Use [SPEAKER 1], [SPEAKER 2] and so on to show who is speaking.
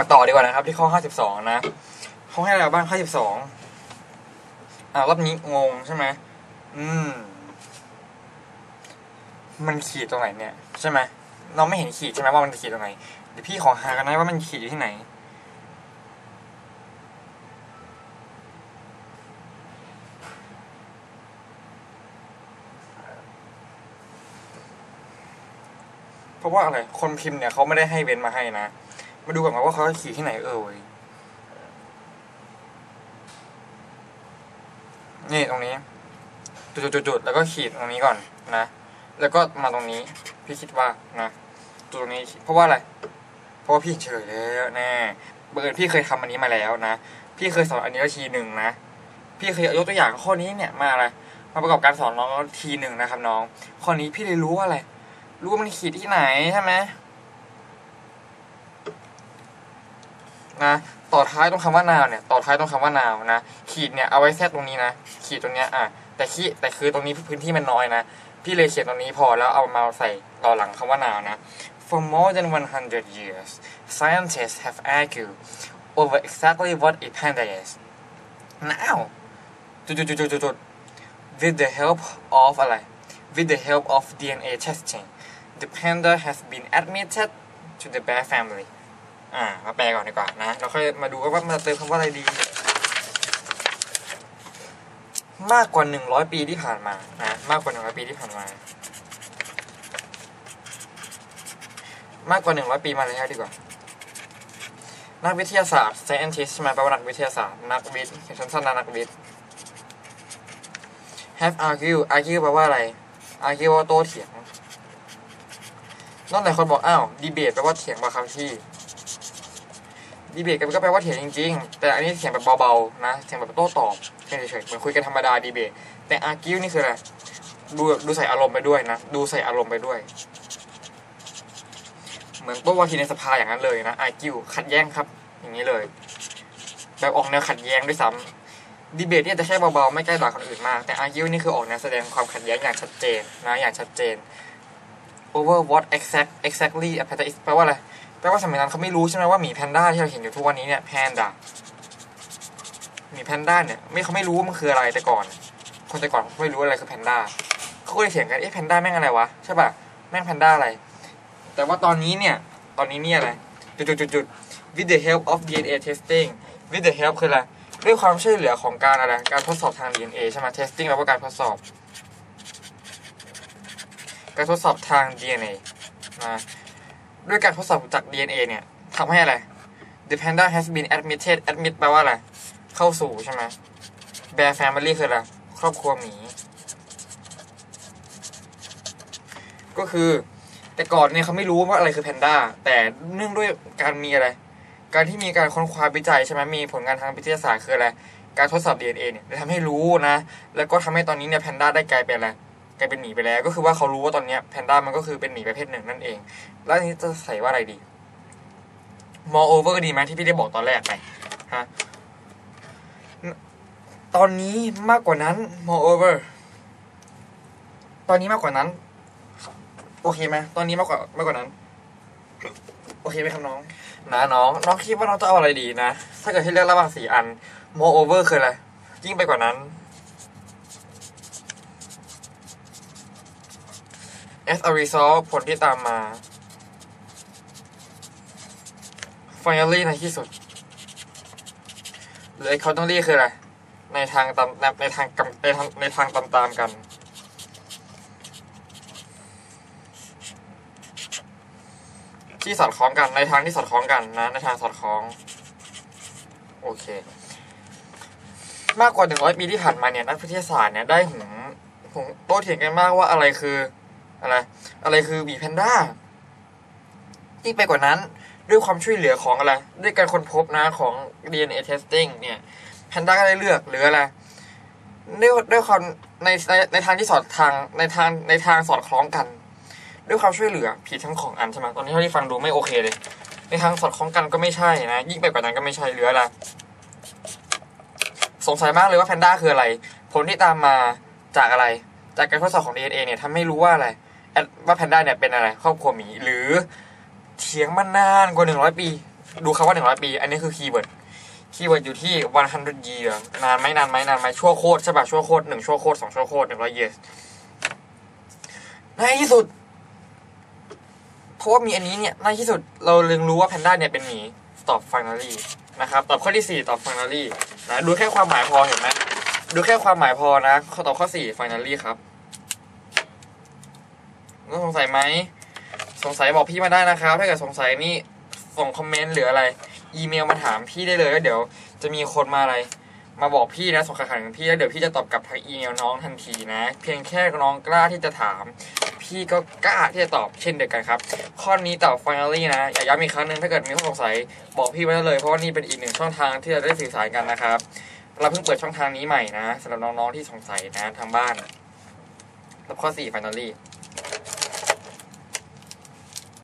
[SPEAKER 1] มาต่อดีกว่านะครับ ที่ข้อ 52 นะเขาให้อะไรบ้าง52อ่ารอบนี้งงใช่ไหมอืม มันขีดตรงไหนเนี่ยใช่ไหมเราไม่เห็นขีดใช่ไหมว่ามันขีดตรงไหนเดี๋ยวพี่ขอหากันนะว่ามันขีดอยู่ที่ไหนเพราะว่าอะไร คนพิมพ์เนี่ยเขาไม่ได้ให้เว้นมาให้นะ มาดูก่อนว่าเขาขีดที่ไหนเอ่ยนี่ตรงนี้ จุดๆๆแล้วก็ขีดตรงนี้ก่อนนะ แล้วก็มาตรงนี้พี่คิดว่านะจุดตรงนี้เพราะว่าอะไร เพราะว่าพี่เฉยแล้วแน่เบิร์พี่เคยทำอันนี้มาแล้วนะพี่เคยสอนอันนี้แล้วทีหนึ่งนะพี่เคยยกตัวอย่างข้อนี้เนี่ยมาอะไรมาประกอบการสอนน้องทีหนึ่งนะครับน้องข้อนี้พี่เลยรู้ว่าอะไรรู้ว่ามันขีดที่ไหนใช่ไหม นะต่อท้ายตรงคำว่านาวเนี่ยต่อท้ายตรงคำว่านาวนะขีดเนี่ยเอาไว้แทรกตรงนี้นะขีดตรงเนี้ยอะแต่ขีแต่คือตรงนี้พื้นที่มันน้อยนะพี่เลยเขียนตรงนี้พอแล้วเอามาใส่ต่อหลังคำว่านาวนะ For more than 100 years, scientists have argued over exactly what a panda is. Now, จุดจุดจุดจุดจุด with the help of อะไร with the help of DNA testing, the panda has been admitted to the bear family. อ่า มาแปลก่อนดีกว่านะ เราค่อยมาดูว่ามันจะเติมคำว่าอะไรดี มากกว่า100ปีที่ผ่านมา นะ มากกว่า100ปีที่ผ่านมา มากกว่า100ปีมาแล้วดีกว่า นักวิทยาศาสตร์ scientist ใช่ไหมแปลว่านักวิทยาศาสตร์ นักวิทย์เขียนสั้นๆนะนักวิทย์ have argue argue แปลว่าอะไร argue ว่าโต้เถียงนอกหลายคนบอก อ้าว debate แปลว่าเถียงบาครับพี่ debate กันก็แปลว่าเถียงจริง ๆ แต่อันนี้เถียงแบบเบาๆนะเถียงแบบโต้ตอบเฉยๆเหมือนคุยกันธรรมดา debate แต่ argue นี่คืออะไรดูดูใส่อารมณ์ไปด้วยนะ ดูใส่อารมณ์ไปด้วย เหมือนโต้วาทีในสภาอย่างนั้นเลยนะ argue ขัดแย้งครับ อย่างนี้เลยแบบออกแนวขัดแย้งด้วยซ้ำดีเบตเนี่ยจะแค่เบาๆไม่ใกล้ด่าคนอื่นมาก แต่ argue นี่คือออกแนวแสดงความขัดแย้งอย่างชัดเจนนะอย่างชัดเจน over what exact exactly แปลว่าอะไร แปลว่าสมัยนั้นเขาไม่รู้ใช่ไหมว่าหมีแพนด้าที่เราเห็นอยู่ทุกวันนี้เนี่ยแพนด้าหมีแพนด้าเนี่ยไม่เขาไม่รู้ว่ามันคืออะไรแต่ก่อน คนแต่ก่อนเขาไม่รู้อะไรคือแพนด้าเขาก็เลยเถียงกันเอ๊ะแพนด้าแม่งอะไรวะใช่ป่ะแม่งแพนด้าอะไร แต่ว่าตอนนี้เนี่ยตอนนี้เนี่ยอะไรจุดจุดจุดจุด with the help of DNA testing with the help คืออะไรด้วยความช่วยเหลือของการอะไรการทดสอบทาง DNA ใช่ไหม testing แปลว่าการทดสอบ การทดสอบทาง DNA นะ ด้วยการทดสอบจาก DNA เนี่ยทำให้อะไร the panda has been admitted admit แปลว่าอะไร เข้าสู่ใช่ไหม bear family คืออะไร ครอบครัวหมี ก็คือ แต่ก่อนเนี่ยเขาไม่รู้ว่าอะไรคือแพนด้า แต่เนื่องด้วยการมีอะไร การที่มีการค้นคว้าวิจัยใช่ไหมมีผลงานทางวิทยาศาสตร์คืออะไร การทดสอบ DNA เนี่ยทำให้รู้นะ แล้วก็ทำให้ตอนนี้เนี่ยแพนด้าได้กลายเป็นอะไร กลายเป็นหมีไปแล้ว ก็คือว่าเขารู้ว่าตอนนี้แพนด้ามันก็คือเป็นหมีประเภทหนึ่งนั่นเอง แล้วนนี้จะใส่ว่าอะไรดี moreover ดีไหมที่พี่ได้บอกตอนแรกไปฮะตอนนี้มากกว่านั้น moreover ตอนนี้มากกว่านั้น โอเคไหมตอนนี้มากกว่ามากกว่านั้น โอเคไหมครับน้อง นะน้องน้องคิดว่าน้องจะเอาอะไรดีนะ ถ้าเกิดให้เลือกระหว่างสี่อัน moreover คืออะไรยิ่งไปกว่านั้น as a result ผลที่ตามมา finally ในที่สุดหรือ accordingly คืออะไร ในทางตามในทางกำในทางในทางตามตามกัน ที่สอดคล้องกัน ในทางที่สอดคล้องกันนะ ในทางสอดคล้อง โอเค มากกว่าหนึ่งร้อยปีที่ผ่านมาเนี่ย นักวิทยาศาสตร์เนี่ยได้หุงหุงโต้เถียงกันมากว่าอะไรคือ อะไร อะไรคือหมีแพนด้าที่ไปกว่านั้น ด้วยความช่วยเหลือของอะไร ด้วยการค้นพบนะของ DNA testing เนี่ยแพนด้าก็ได้เลือกหรืออะไรด้วยด้วยความในในในทางที่สอดทางในทางในทางสอดคล้องกัน ด้วยความช่วยเหลือผิดทั้งของอันใช่ไหมตอนนี้เท่าที่ฟังดูไม่โอเคเลย ในทางสอดคล้องกันก็ไม่ใช่นะยิ่งไปกว่านั้นก็ไม่ใช่เหลืออะไรสงสัยมากเลยว่าแพนด้าคืออะไร ผลที่ตามมาจากอะไร จากการทดสอบของ DNA เนี่ยทำให้รู้ว่าอะไร ว่าแพนด้าเนี่ยเป็นอะไรครอบครัวหมี หรือเถียงมานานกว่าหนึ่งร้อยปี ดูคำว่าหนึ่งร้อยปี อันนี้คือคีย์เวิร์ดคีย์เวิร์ดอยู่ที่100 year นานไหมนานไหมนานไหมชั่วโคตรใช่ป่ะชั่วโคตรหนึ่งชั่วโคตรสองชั่วโคตรหนึ่งร้อย years ในที่สุด เพราะว่ามีอันนี้เนี่ยในที่สุดเราเรียนรู้ว่าแพนด้าเนี่ยเป็นหมี stop finally นะครับตอบข้อที่สี่ตอบ finally นะดูแค่ความหมายพอเห็นไหมดูแค่ความหมายพอนะตอบข้อสี่ finally ครับ ต้องสงสัยไหม สงสัยบอกพี่มาได้นะครับ ถ้าเกิดสงสัยนี่ส่งคอมเมนต์หรืออะไร อีเมลมาถามพี่ได้เลยแล้วเดี๋ยวจะมีคนมาอะไร มาบอกพี่นะส่งข่าวสารถึงพี่แล้วเดี๋ยวพี่จะตอบกลับทางอีเมลน้องทันทีนะ เพียงแค่น้องกล้าที่จะถาม พี่ก็กล้าที่จะตอบเช่นเดียวกันครับ ข้อนี้ตอบ finally นะ อยากย้ำอีกครั้งหนึ่งถ้าเกิดมีข้อสงสัยบอกพี่มาได้เลย เพราะว่านี่เป็นอีกหนึ่งช่องทางที่จะได้สื่อสารกันนะครับ เราเพิ่งเปิดช่องทางนี้ใหม่นะสำหรับน้องๆที่สงสัยนะทางบ้านตอบข้อ4 finally